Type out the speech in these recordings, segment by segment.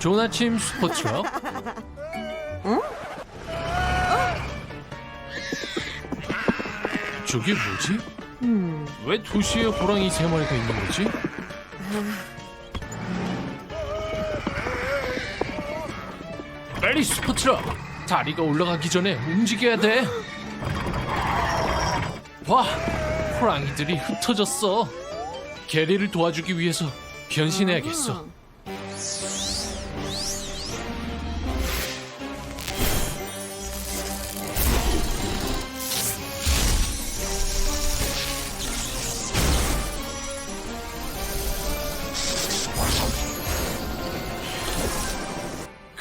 좋은 아침 슈퍼트럭. 저게 뭐지? 왜 도시에 호랑이 세 마리가 있는 거지? 빨리 슈퍼트럭! 다리가 올라가기 전에 움직여야 돼. 와, 호랑이들이 흩어졌어. 게리를 도와주기 위해서 변신해야겠어.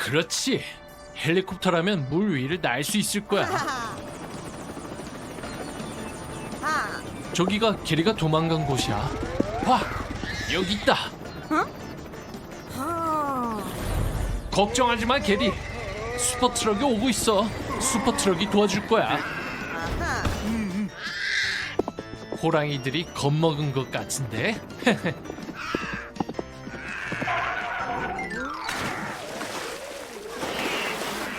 그렇지. 헬리콥터라면 물 위를 날 수 있을 거야. 저기가 게리가 도망간 곳이야. 와, 여기 있다. 걱정하지 마, 게리. 슈퍼 트럭이 오고 있어. 슈퍼 트럭이 도와줄 거야. 호랑이들이 겁먹은 것 같은데.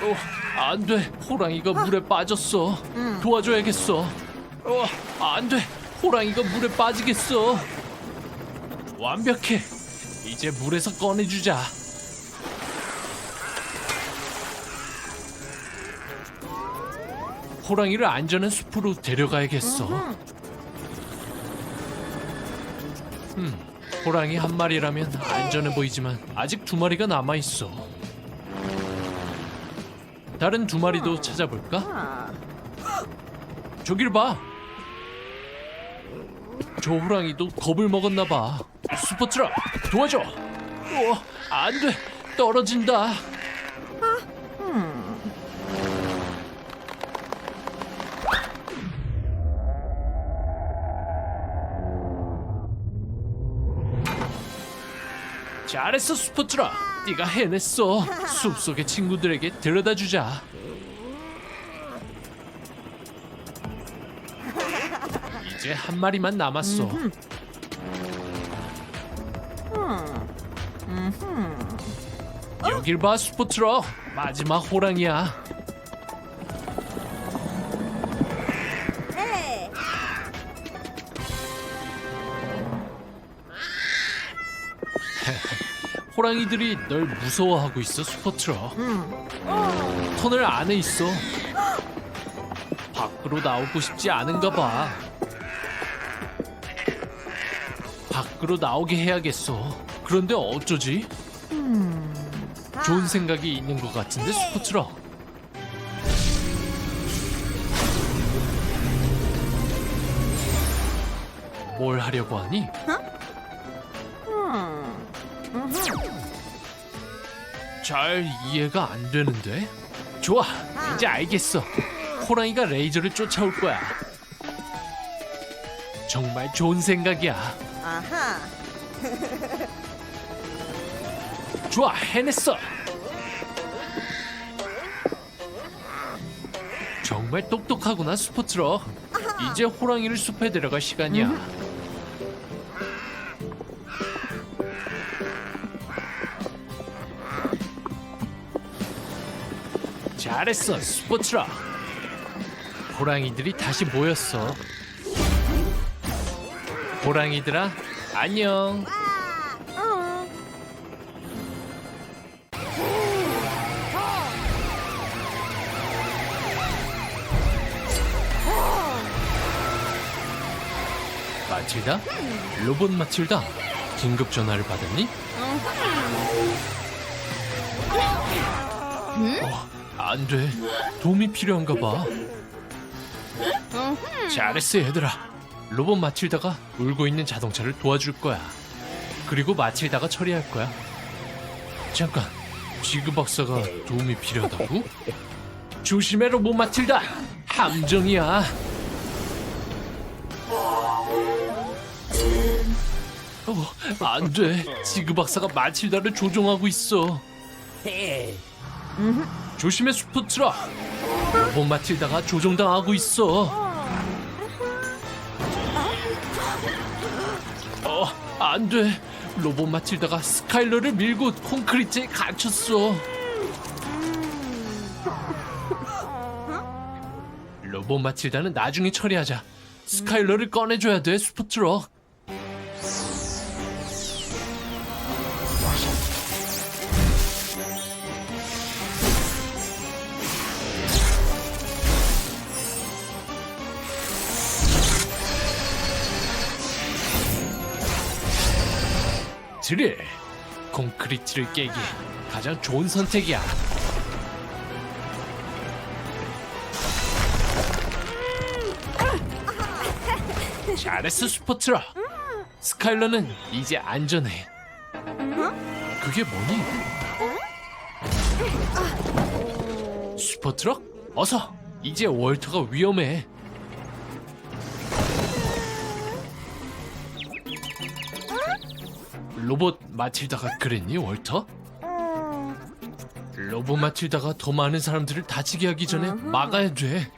어, 안 돼. 호랑이가 물에 빠졌어. 도와줘야겠어. 어, 안 돼. 호랑이가 물에 빠지겠어. 완벽해. 이제 물에서 꺼내주자. 호랑이를 안전한 숲으로 데려가야겠어. 음, 호랑이 한 마리라면 안전해 보이지만 아직 두 마리가 남아 있어. 다른 두 마리도 찾아볼까? 저길 봐. 저 호랑이도 겁을 먹었나 봐. 슈퍼트럭 도와줘. 어, 안 돼. 떨어진다. 잘했어 슈퍼트럭. 네가 해냈어. 숲속의 친구들에게 데려다 주자. 이제 한 마리만 남았어. 여길 봐 슈퍼트럭. 마지막 호랑이야. 호랑이들이 널 무서워하고 있어 슈퍼트럭. 터널 안에 있어. 밖으로 나오고 싶지 않은가 봐. 밖으로 나오게 해야겠어. 그런데 어쩌지? 좋은 생각이 있는 것 같은데 스포츠러. 뭘 하려고 하니? 잘 이해가 안 되는데. 좋아, 이제 알겠어. 호랑이가 레이저를 쫓아올 거야. 정말 좋은 생각이야. 아하. 좋아, 해냈어. 정말 똑똑하구나, 스포트럭. 이제 호랑이를 숲에 데려갈 시간이야. 잘했어, 스포트럭. 호랑이들이 다시 모였어. 호랑이들아, 안녕. 어. 마틸다? 로봇 마틸다? 긴급 전화를 받았니? 어, 안 돼. 도움이 필요한가 봐. 잘했어, 얘들아. 로봇 마틸다가 울고 있는 자동차를 도와줄 거야. 그리고 마틸다가 처리할 거야. 잠깐, 지그 박사가 도움이 필요하다고? 조심해, 로봇 마틸다. 함정이야. 어, 안 돼. 지그 박사가 마틸다를 조종하고 있어. 조심해, 슈퍼트럭. 로봇 마틸다가 조종당하고 있어. 어, 안 돼. 로봇 마틸다가 스카일러를 밀고 콘크리트에 갇혔어. 로봇 마틸다는 나중에 처리하자. 스카일러를 꺼내줘야 돼, 슈퍼트럭. 드릴. 콘크리트를 깨기 가장 좋은 선택이야. 잘했어 슈퍼트럭. 스카일러는 이제 안전해. 그게 뭐니? 슈퍼트럭? 어서! 이제 월터가 위험해. 로봇 마틸다가 그랬니, 월터? 로봇 마틸다가 더 많은 사람들을 다치게 하기 전에 막아야 돼.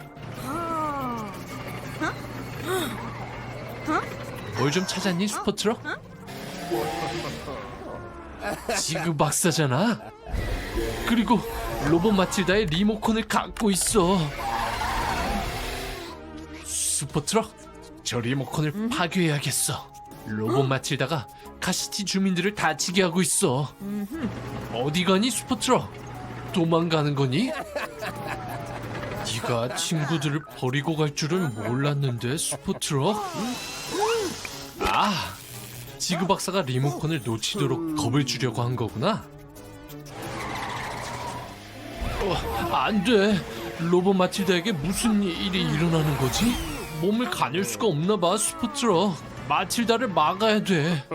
뭘좀 찾았니, 슈퍼트럭? 지그 박사잖아. 그리고 로봇 마틸다의 리모컨을 갖고 있어. 슈퍼트럭, 저 리모컨을 파괴해야겠어. 로봇 마틸다가 카시티 주민들을 다치게 하고 있어. 어디 가니, 슈퍼트럭? 도망가는 거니? 네가 친구들을 버리고 갈 줄은 몰랐는데, 슈퍼트럭? 아, 지그 박사가 리모컨을 놓치도록 겁을 주려고 한 거구나. 어, 안 돼. 로봇 마틸다에게 무슨 일이 일어나는 거지? 몸을 가눌 수가 없나 봐, 슈퍼트럭. 마틸다를 막아야 돼.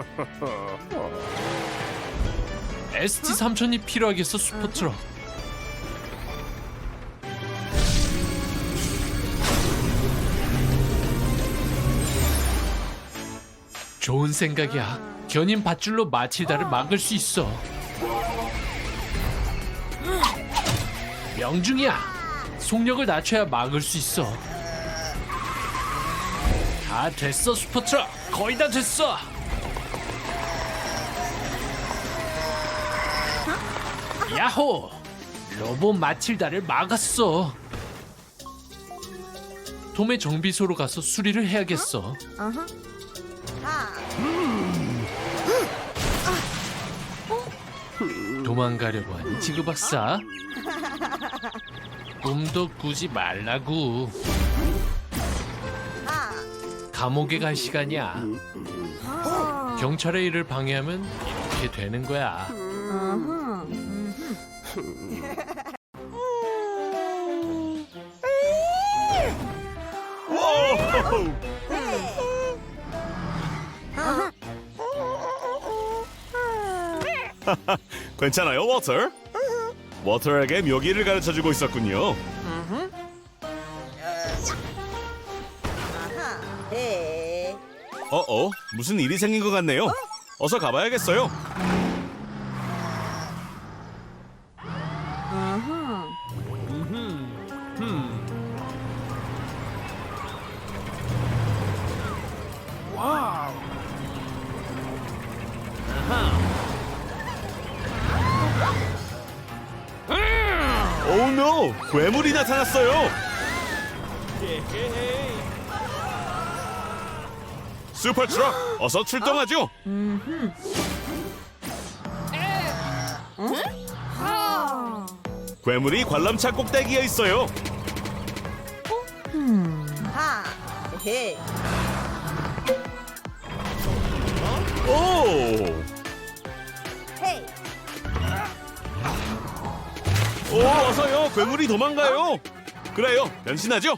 ST 3000이 필요하겠어, 슈퍼트럭. 좋은 생각이야. 견인 밧줄로 마틸다를 막을 수 있어. 명중이야. 속력을 낮춰야 막을 수 있어. 다 됐어, 슈퍼트럭. 거의 다 됐어. 야호! 로봇 마틸다를 막았어. 톰의 정비소로 가서 수리를 해야겠어. 하. 도망가려고 하니 지그 박사 꿈도 꾸지 말라고 하. 감옥에 갈 시간이야 경찰의 일을 방해하면 이렇게 되는 거야 괜찮아요, 워터? 워터에게 묘기를 가르쳐주고 있었군요. 어어, 무슨 일이 생긴 것 같네요. 어서 가봐야겠어요. 오우 노! 괴물이 나타났어요! 슈퍼 트럭, 어서 출동하죠! 괴물이 관람차 꼭대기에 있어요. 오! 오, 어서요. 괴물이 도망가요. 그래요. 변신하죠.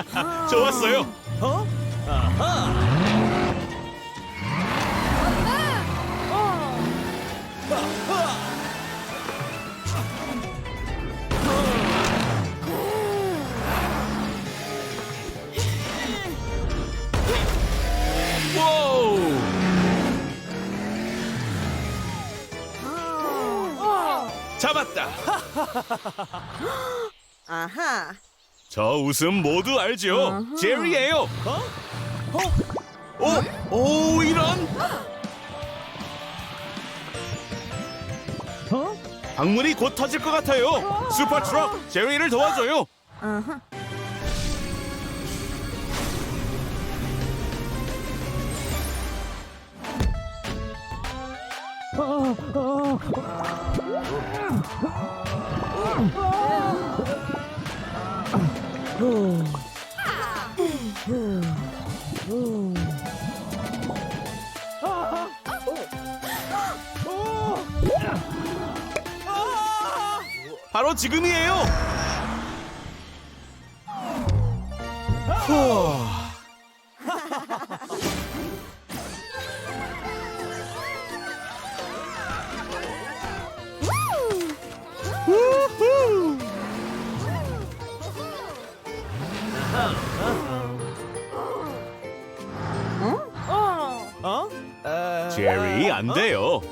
좋았어요. 와우! 잡았다. 아하. 저 웃음 모두 알죠? 제리예요. 어? 오, 오 이런. 방문이 곧 터질 것 같아요. 슈퍼 트럭 제리를 도와줘요. 아하. 바로 지금이에요.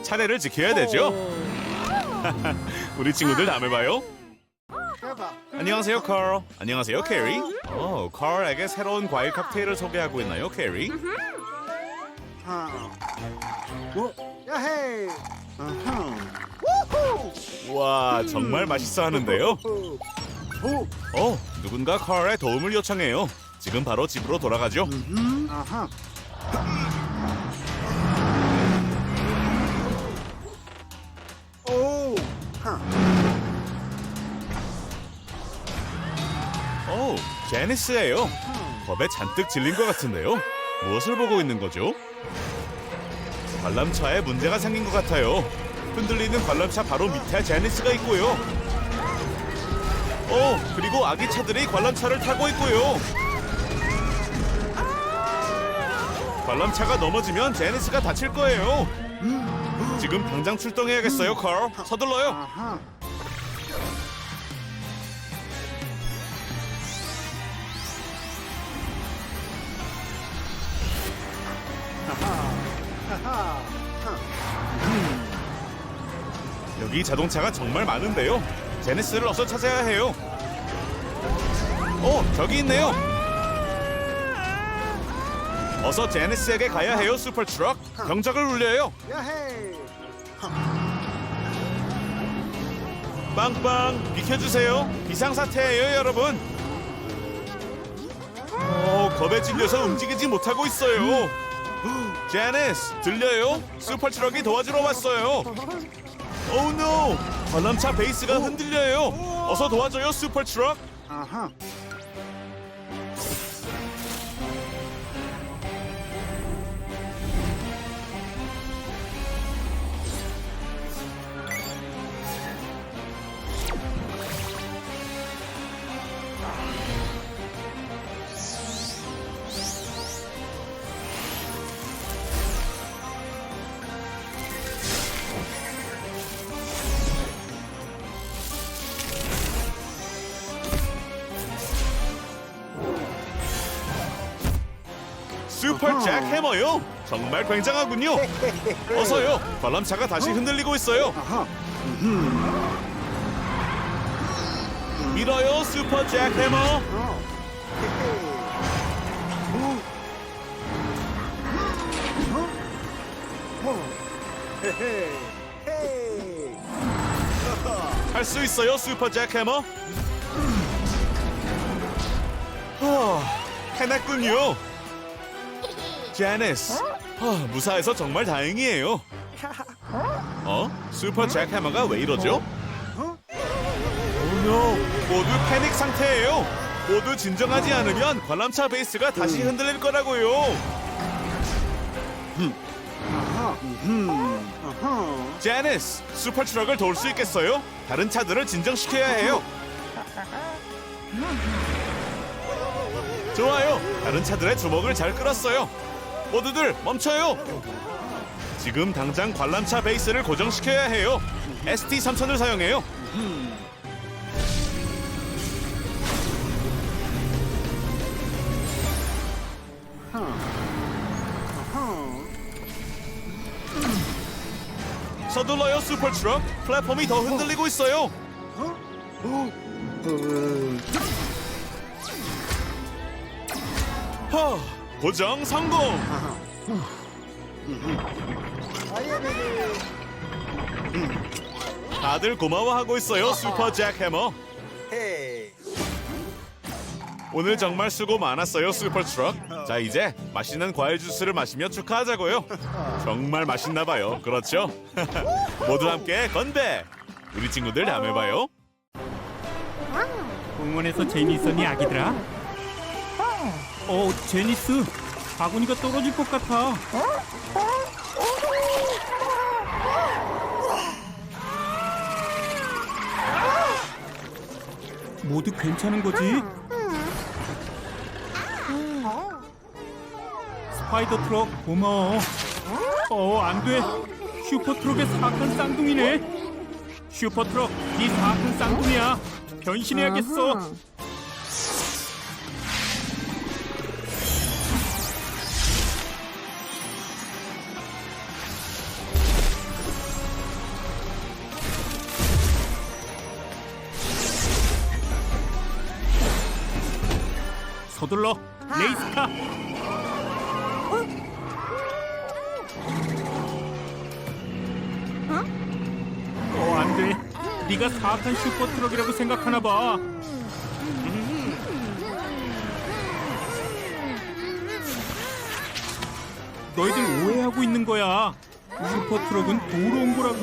차례를 지켜야 되죠. 우리 친구들 다음에 봐요. 안녕하세요, 컬. 안녕하세요, 캐리. 어, 컬에게 새로운 과일 칵테일을 소개하고 있나요, 캐리? 야헤이. 아하. 와, 정말 맛있어 하는데요. 오. 어, 누군가 컬의 도움을 요청해요. 지금 바로 집으로 돌아가죠. 음. 아하. 제니스예요. 겁에 잔뜩 질린 것 같은데요. 무엇을 보고 있는 거죠? 관람차에 문제가 생긴 것 같아요. 흔들리는 관람차 바로 밑에 제니스가 있고요. 어, 그리고 아기 차들이 관람차를 타고 있고요. 관람차가 넘어지면 제니스가 다칠 거예요. 지금 당장 출동해야겠어요, 컬. 서둘러요. 여기 자동차가 정말 많은데요. 제네스를 어서 찾아야 해요. 어, 저기 있네요. 어서 제네스에게 가야 해요, 슈퍼 트럭. 경적을 울려요. 빵빵 비켜주세요. 비상 사태예요, 여러분. 어, 겁에 질려서 움직이지 못하고 있어요. 제네스 들려요? 슈퍼 트럭이 도와주러 왔어요. 오우 노! 관람차 베이스가 흔들려요. 어서 도와줘요, 슈퍼 트럭. 아하. 슈퍼 잭 해머요. 정말 굉장하군요. 어서요. 관람차가 다시 흔들리고 있어요. 밀어요, 슈퍼 잭 해머. 어. 헤헤. 헤이. 할수 있어요, 슈퍼 잭 해머. 하, 해냈군요. 제니스, 하, 무사해서 정말 다행이에요. 어? 슈퍼 잭 해머가 왜 이러죠? 오노, 모두 패닉 상태예요. 모두 진정하지 않으면 관람차 베이스가 다시 흔들릴 거라고요. 제니스, 슈퍼 트럭을 도울 수 있겠어요? 다른 차들을 진정시켜야 해요. 좋아요. 다른 차들의 주먹을 잘 끌었어요. 모두들 멈춰요. 지금 당장 관람차 베이스를 고정시켜야 해요. ST 3000을 사용해요. 서둘러요 슈퍼 트럭. 플랫폼이 더 흔들리고 있어요. 하, 고정 성공. 다들 고마워하고 있어요 슈퍼 잭 해머. 오늘 정말 수고 많았어요 슈퍼 트럭. 자 이제 맛있는 과일 주스를 마시며 축하하자고요. 정말 맛있나 봐요. 그렇죠? 모두 함께 건배. 우리 친구들 다음에 봐요. 공원에서 재미있었니 아기들아? 어 제니스. 바구니가 떨어질 것 같아. 모두 괜찮은 거지? 스파이더 트럭 고마워. 어 안 돼. 슈퍼 트럭의 사악한 쌍둥이네. 슈퍼 트럭 네 사악한 쌍둥이야. 변신해야겠어 서둘러. 레이스카. 어 안돼. 네가 사악한 슈퍼트럭이라고 생각하나 봐. 너희들 오해하고 있는 거야. 슈퍼트럭은 도로 온 거라고.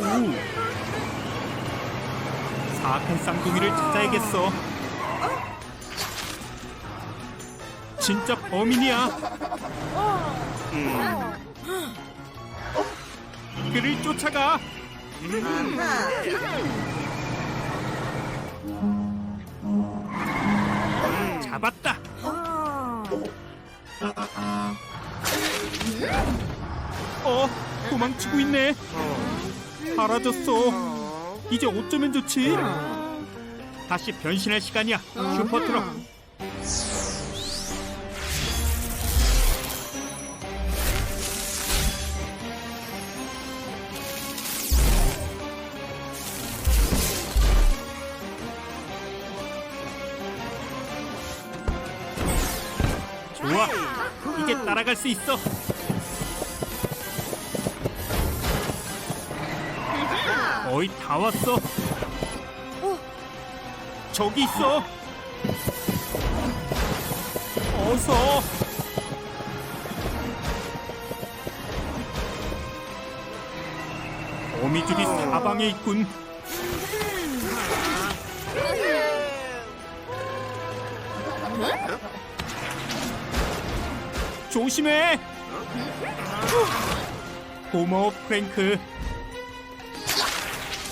사악한 쌍둥이를 찾아야겠어 진짜 범인이야. 그를 쫓아가. 잡았다. 어, 도망치고 있네. 사라졌어. 이제 어쩌면 좋지? 다시 변신할 시간이야. 슈퍼트럭. 따라갈 수 있어. 거의 다 왔어. 저기 있어. 어서. 거미줄이 사방에 있군. 조심해. 고마워 프랭크.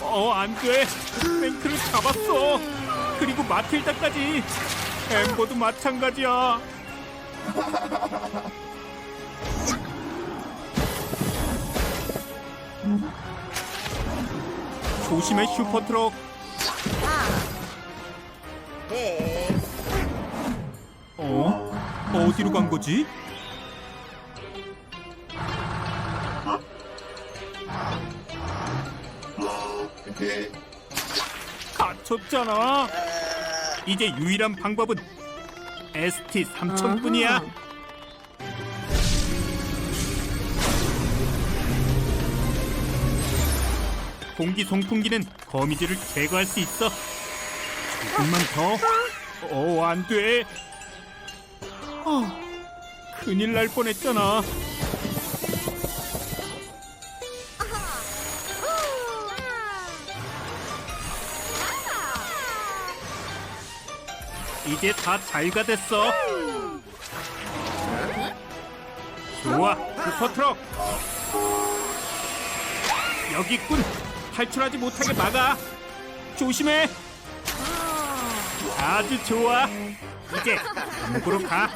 어, 안 돼. 프랭크를 잡았어. 그리고 마틸다까지. 엠버도 마찬가지야. 조심해 슈퍼트럭. 네. 어? 어디로 간 거지? 갇혔잖아. 이제 유일한 방법은 ST 3000뿐이야. 공기 송풍기는 거미줄을 제거할 수 있어. 조금만 더. 어, 안 돼. 아, 큰일 날 뻔했잖아. 이제 다 잘가 됐어. 좋아, 슈퍼트럭. 여기 있군. 탈출하지 못하게 막아. 조심해. 아주 좋아. 이제 감옥으로 가.